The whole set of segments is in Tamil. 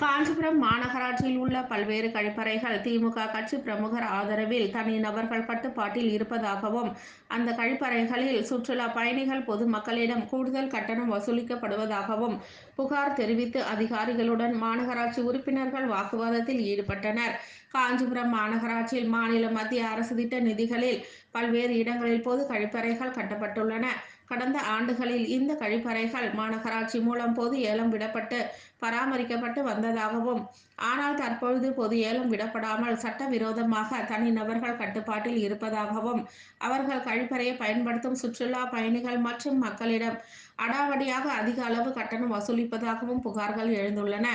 காஞ்சிபுரம் மாநகராட்சியில் உள்ள பல்வேறு கழிப்பறைகள் திமுக கட்சி பிரமுகர் ஆதரவில் தனிநபர்கள் கட்டுப்பாட்டில் இருப்பதாகவும் அந்த கழிப்பறைகளில் சுற்றுலா பயணிகள் பொதுமக்களிடம் கூடுதல் கட்டணம் வசூலிக்கப்படுவதாகவும் புகார் தெரிவித்து அதிகாரிகளுடன் மாநகராட்சி உறுப்பினர்கள் வாக்குவாதத்தில் ஈடுபட்டனர். காஞ்சிபுரம் மாநகராட்சியில் மாநில மத்திய அரசு திட்ட நிதிகளில் பல்வேறு இடங்களில் பொது கழிப்பறைகள் கட்டப்பட்டுள்ளன. கடந்த ஆண்டுகளில் இந்த கழிப்பறைகள் மாநகராட்சி மூலம் பொது ஏலம் விடப்பட்டு பராமரிக்கப்பட்டு வந்ததாகவும் ஆனால் தற்பொழுது பொது ஏலம் விடப்படாமல் சட்டவிரோதமாக தனிநபர்கள் கட்டுப்பாட்டில் இருப்பதாகவும் அவர்கள் கழிப்பறையை பயன்படுத்தும் சுற்றுலா பயணிகள் மற்றும் மக்களிடம் அடாவடியாக அதிக அளவு கட்டணம் வசூலிப்பதாகவும் புகார்கள் எழுந்துள்ளன.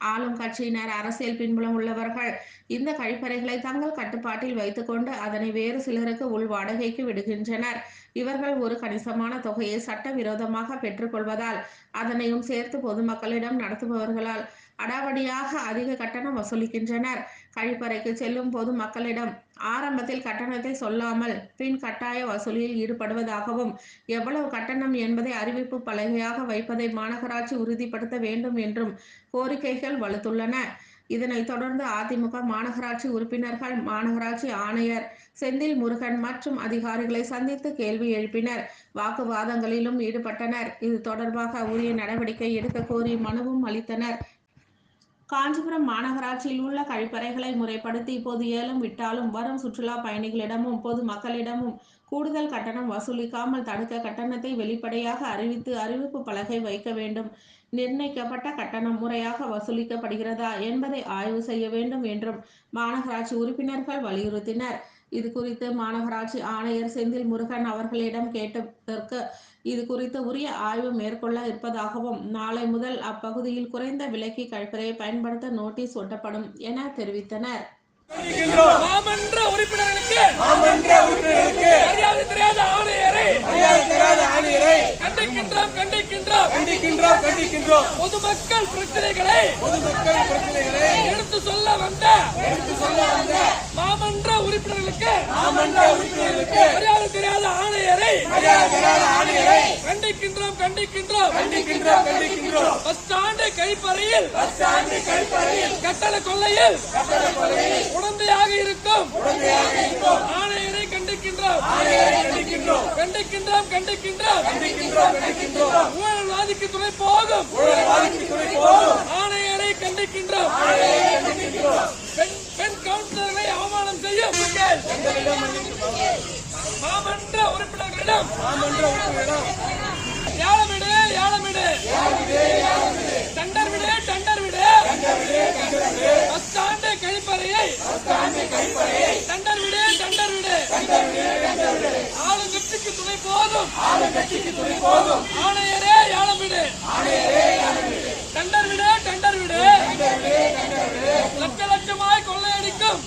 ஆளும் கட்சியினர் அரசியல் பின்புலம் உள்ளவர்கள் இந்த கழிப்பறைகளை தங்கள் கட்டுப்பாட்டில் வைத்துக்கொண்டு அதனை வேறு சிலருக்கு உள் வாடகைக்கு விடுகின்றனர். இவர்கள் ஒரு கணிசமான தொகையை சட்டவிரோதமாக பெற்றுக்கொள்வதால் அதனையும் சேர்த்து பொதுமக்களிடம் நடத்துபவர்களால் அடாவடியாக அதிக கட்டணம் வசூலிக்கின்றனர். கழிப்பறைக்கு செல்லும் பொது மக்களிடம் ஆரம்பத்தில் கட்டணத்தை சொல்லாமல் பின் கட்டாய வசூலியில் ஈடுபடுவதாகவும் எவ்வளவு கட்டணம் என்பதை அறிவிப்பு பலகையாக வைப்பதை மாநகராட்சி உறுதிப்படுத்த வேண்டும் என்றும் கோரிக்கைகள் வலுத்துள்ளன. இதனைத் தொடர்ந்து அதிமுக மாநகராட்சி உறுப்பினர்கள் மாநகராட்சி ஆணையர் செந்தில் முருகன் மற்றும் அதிகாரிகளை சந்தித்து கேள்வி எழுப்பினர். வாக்குவாதங்களிலும் ஈடுபட்டனர். இது தொடர்பாக உரிய நடவடிக்கை எடுக்க கோரி மனுவும் அளித்தனர். காஞ்சிபுரம் மாநகராட்சியில் உள்ள கழிப்பறைகளை முறைப்படுத்தி இப்போது ஏலம் விட்டாலும் வரும் சுற்றுலா பயணிகளிடமும் பொது மக்களிடமும் கூடுதல் கட்டணம் வசூலிக்காமல் தடுக்க கட்டணத்தை வெளிப்படையாக அறிவித்து அறிவிப்பு பலகை வைக்க வேண்டும். நிர்ணயிக்கப்பட்ட கட்டணம் முறையாக வசூலிக்கப்படுகிறதா என்பதை ஆய்வு செய்ய வேண்டும் என்றும் மாநகராட்சி உறுப்பினர்கள் வலியுறுத்தினர். இது குறித்து மாநகராட்சி ஆணையர் செந்தில் முருகன் அவர்களிடம் கேட்டதற்கு இது குறித்து உரிய ஆய்வு மேற்கொள்ள இருப்பதாகவும் நாளை முதல் அப்பகுதியில் குறைந்த விலைக்கு கழிப்பறையை பயன்படுத்த நோட்டீஸ் ஒட்டப்படும் என தெரிவித்தனர். உறுப்பினர்களுக்கு தெரியாத ஆணையரை கண்டிக்கின்றோம். கண்டிக்கின்றோம் பொதுமக்கள் பிரச்சனைகளை பொதுமக்கள் பிரச்சனைகளை எடுத்து சொல்ல வந்த எடுத்து சொல்ல வந்த மாமன்ற உறுப்பினர்களுக்கு மாமன்ற உறுப்பினருக்கு மரியாதை தெரியாத ஆணையரை மரியாதை தராத ஆணையரை கண்டிக்கின்றோம் கண்டிக்கின்றோம். கண்டிக்கின்றோம் கண்டிக்கின்றோம். பஸ் ஸ்டாண்டு கழிப்பறையில் பஸ் ஸ்டாண்டு கழிப்பறையில் கட்டட கொள்ளையில் கட்டட கொலையில் உடந்தையாக இருக்கும் உடந்தையாக இருக்கும். ஆணையரை கண்டிக்கின்றோம். ஆணையரை கண்டிக்கின்றோம் கண்டிக்கின்றோம். கண்டிக்கின்றோம் கண்டிக்கின்றோம் ஊழல்வாதிக்கு துணை போகும். துணை போகும் ஆணையரை கண்டிக்கின்றோம். பெண் பெண் கவுன்சிலர்களை அவமானம் செய்யும். மாமன்ற உறுப்பினர்களிடம். மாமன்ற உறுப்பினரிடம் ஏலமிடு டண்டர் விடு டண்டர் விடு கழிப்பறையை. டண்டர் விடு டண்டர் விடு ஆளுங்கட்சிக்கு துணை போதும். ஆணையரே ஏலமிடு டண்டர் விடு டண்டர் விடு. லட்ச லட்சமாய் கொள்ளையடிக்கும்.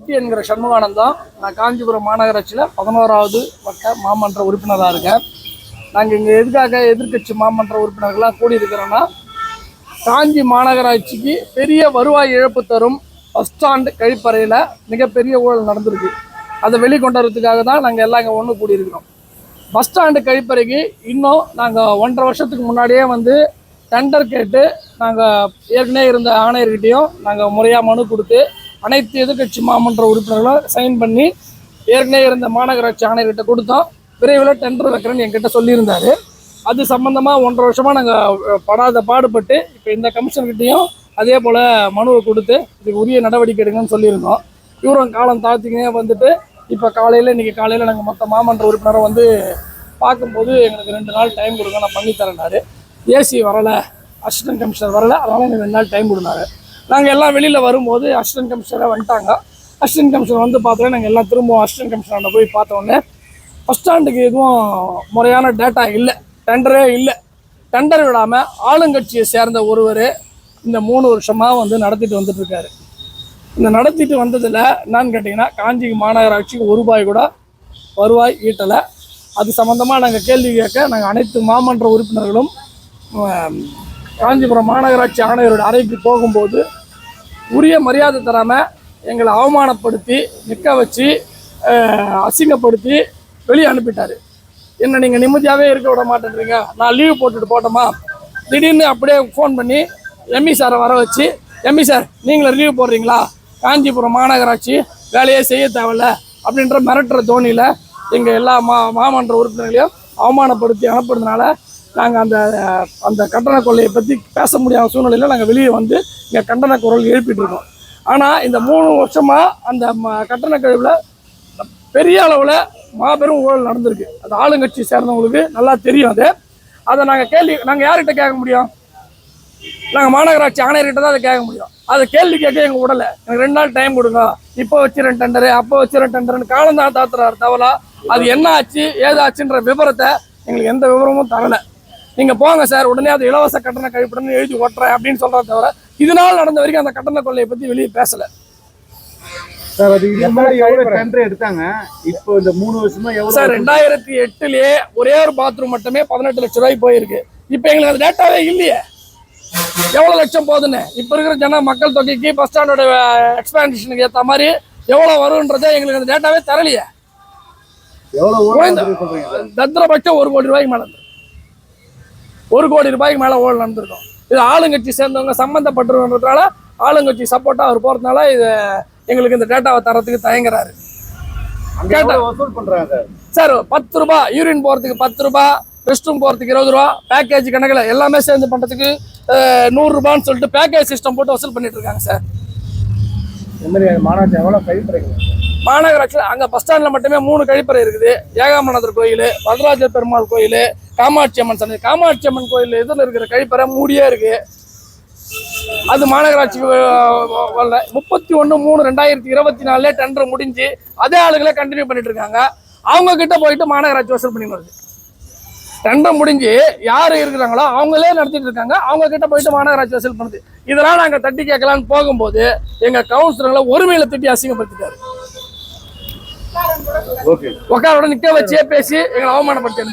குட்டி என்கிற சண்முகானந்தம் நான் காஞ்சிபுரம் மாநகராட்சியில் பதினோராவது வட்ட மாமன்ற உறுப்பினராக இருக்கேன். நாங்கள் இங்கே எதுக்காக எதிர்க்கட்சி மாமன்ற உறுப்பினர்கள்லாம் கூடியிருக்கிறோன்னா காஞ்சி மாநகராட்சிக்கு பெரிய வருவாய் இழப்பு தரும் பஸ் ஸ்டாண்டு கழிப்பறையில் மிகப்பெரிய ஊழல் நடந்திருக்கு. அதை வெளிக்கொண்டு தான் நாங்கள் எல்லாம் இங்கே ஒன்று கூடியிருக்கிறோம். பஸ் ஸ்டாண்டு கழிப்பறைக்கு இன்னும் நாங்கள் ஒன்றரை வருஷத்துக்கு முன்னாடியே வந்து டெண்டர் கேட்டு நாங்கள் ஏற்கனவே இருந்த ஆணையர்கிட்டையும் நாங்கள் முறையாக மனு கொடுத்து அனைத்து எதிர்க்கட்சி மாமன்ற உறுப்பினர்களும் சைன் பண்ணி ஏற்கனவே இருந்த மாநகராட்சி ஆணையர்கிட்ட கொடுத்தோம். விரைவில் டெண்டர் வைக்கிறேன்னு என்கிட்ட சொல்லியிருந்தார். அது சம்மந்தமாக ஒன்றரை வருஷமாக நாங்கள் படாத பாடுபட்டு இப்போ இந்த கமிஷன்கிட்டையும் அதே போல் மனுவை கொடுத்து இதுக்கு உரிய நடவடிக்கை எடுங்கன்னு சொல்லியிருந்தோம். இவரும் காலம் தாழ்த்திக்கினே வந்துட்டு இப்போ காலையில் இன்றைக்கி காலையில் நாங்கள் மொத்த மாமன்ற உறுப்பினரை வந்து பார்க்கும்போது எங்களுக்கு ரெண்டு நாள் டைம் கொடுங்க நான் பண்ணி தரேன்னாரு. ஏசி வரலை அசிஸ்டன்ட் கமிஷனர் வரலை அதனால் எனக்கு ரெண்டு நாள் டைம் கொடுனாரு. நாங்கள் எல்லாம் வெளியில் வரும்போது அசிஸ்டன்ட் கமிஷனராக வந்துட்டாங்க. அசிஸ்டன்ட் கமிஷனர் வந்து பார்த்தோன்னே நாங்கள் எல்லாம் திரும்பவும் அசிஸ்டன்ட் கமிஷனர்கிட்ட போய் பார்த்தோன்னே பஸ் ஸ்டாண்டுக்கு எதுவும் முறையான டேட்டா இல்லை. டெண்டரே இல்லை. டெண்டர் விடாமல் ஆளுங்கட்சியை சேர்ந்த ஒருவர் இந்த மூணு வருஷமாக வந்து நடத்திட்டு வந்துட்டுருக்காரு இந்த நடத்திட்டு வந்ததில் என்னன்னு கேட்டிங்கன்னா காஞ்சி மாநகராட்சிக்கு ஒரு ரூபாய் கூட வருவாய் ஈட்டலை. அது சம்மந்தமாக நாங்கள் கேள்வி கேட்க நாங்கள் அனைத்து மாமன்ற உறுப்பினர்களும் காஞ்சிபுரம் மாநகராட்சி ஆணையரோட அறைக்கு போகும்போது உரிய மரியாதை தராமல் எங்களை அவமானப்படுத்தி நிற்க வச்சு அசிங்கப்படுத்தி வெளியே அனுப்பிட்டார். என்ன நீங்கள் நிம்மதியாகவே இருக்க விட மாட்டேன்றீங்க? நான் லீவு போட்டுட்டு போட்டோமா? திடீர்னு அப்படியே ஃபோன் பண்ணி எம்இ சாரை வர வச்சு எம்இ சார் நீங்களும் லீவ் போடுறீங்களா? காஞ்சிபுரம் மாநகராட்சி வேலையே செய்ய தேவையில்ல அப்படின்ற மிரட்டுற தோணியில் எங்கள் எல்லா மா மாமன்ற உறுப்பினர்களையும் அவமானப்படுத்தி அனுப்புறதுனால நாங்கள் அந்த அந்த கட்டண கொள்ளையை பற்றி பேச முடியாத சூழ்நிலையில் நாங்கள் வெளியே வந்து இங்கே கண்டன குரல் எழுப்பிட்டு இருக்கோம். ஆனால் இந்த மூணு வருஷமாக அந்த ம- கட்டண கழிவில் பெரிய அளவில் மாபெரும் ஊழல் நடந்திருக்கு. அது ஆளுங்கட்சி சேர்ந்தவங்களுக்கு நல்லா தெரியும் அது. அதை நாங்கள் கேள்வி நாங்கள் யார்கிட்ட கேட்க முடியும்? நாங்கள் மாநகராட்சி ஆணையர்கிட்ட தான் அதை கேட்க முடியும். அதை கேள்வி கேட்க எங்கள் விடலை. எனக்கு ரெண்டு நாள் டைம் கொடுங்க. இப்போ வச்சிரன் டெண்டரு அப்போ வச்சிரன் டெண்டர்னு காலம் தான் தாத்துறாரு தவலா. அது என்ன ஆச்சு ஏதாச்சுன்ற விவரத்தை எங்களுக்கு எந்த விவரமும் தரலை. நீங்கள் போங்க சார் உடனே அது இலவச கட்டண கழிப்புடன் எழுதி ஓட்டுறேன் அப்படின்னு சொல்கிறத தவிர இதனால் நடந்த வரைக்கும் அந்த கட்டண கொள்ளையை பற்றி வெளியே பேசலை. சார் அது இதுக்கு முன்னாடி எவ்வளவு டெண்டர் எடுத்தாங்க? இப்போ இந்த மூணு வருஷமா எவ்வளவு சார் ரெண்டாயிரத்தி எட்டுலயே ஒரே ஒரு பாத்ரூம் மட்டுமே பதினெட்டு லட்சம் ரூபாய் போயிருக்கு. இப்போ எங்களுக்கு அந்த டேட்டாவே இல்லையே. எவ்வளோ லட்சம் போகுதுன்னு. இப்போ இருக்கிற ஜன மக்கள் தொகைக்கு பஸ் ஸ்டாண்டோட எக்ஸ்பான்ஷனுக்கு ஏற்ற மாதிரி எவ்வளோ வரும்ன்றதை எங்களுக்கு அந்த டேட்டாவே தரலையே. எவ்வளவு தத்திரபட்சம் ஒரு கோடி ரூபாய்க்கு மேலே ஒரு கோடி ரூபாய்க்கு மேலே ஊழல் நடந்திருக்கும். இது ஆளுங்கட்சி சேர்ந்தவங்க சம்மந்தப்பட்டிருக்கிறதுனால ஆளுங்கட்சி சப்போர்ட்டாக அவர் போகிறதுனால இது எங்களுக்கு இந்த டேட்டாவை தரத்துக்கு தயங்குறாரு. சார் பத்து ரூபாய் யூரின் போகிறதுக்கு பத்து ரூபாய் ரெஸ்ட் ரூம் போகிறதுக்கு இருபது ரூபா பேக்கேஜ் கணக்கில் எல்லாமே சேர்ந்து பண்ணுறதுக்கு நூறுரூபான்னு சொல்லிட்டு பேக்கேஜ் சிஸ்டம் போட்டு வசூல் பண்ணிட்டு இருக்காங்க சார். மாநாட்டு எவ்வளவு கழிப்பறைங்க மாநகராட்சியில் அங்கே பஸ் ஸ்டாண்டில் மட்டுமே மூணு கழிப்பறை இருக்குது. ஏகாமநாதர் கோயில் வரதராஜ பெருமாள் கோயில் காமாட்சி அம்மன் சன்னதி. காமாட்சி அம்மன் கோயில் இதில் இருக்கிற கழிப்பறை மூடியே இருக்கு. அது மாநகராட்சி வரல. முப்பத்தி ஒன்று மூணு ரெண்டாயிரத்தி இருபத்தி நாலுல டெண்டர் முடிஞ்சு அதே ஆளுங்களே கண்டினியூ பண்ணிட்டு இருக்காங்க. அவங்க கிட்ட போயிட்டு மாநகராட்சி வசூல் பண்ணி வருது. டெண்டர் முடிஞ்சு யார் இருக்கிறாங்களோ அவங்களே நடத்திட்டு இருக்காங்க. அவங்க கிட்ட போயிட்டு மாநகராட்சி வசூல் பண்ணுது. இதெல்லாம் நாங்கள் தட்டி கேட்கலான்னு போகும்போது எங்கள் கவுன்சிலர்களை ஒருமையில திட்டி அசிங்கப்படுத்திட்டாரு. ஓகே உட்காரோட நிக்க வச்சே பேசி எங்களை அவமானப்படுத்த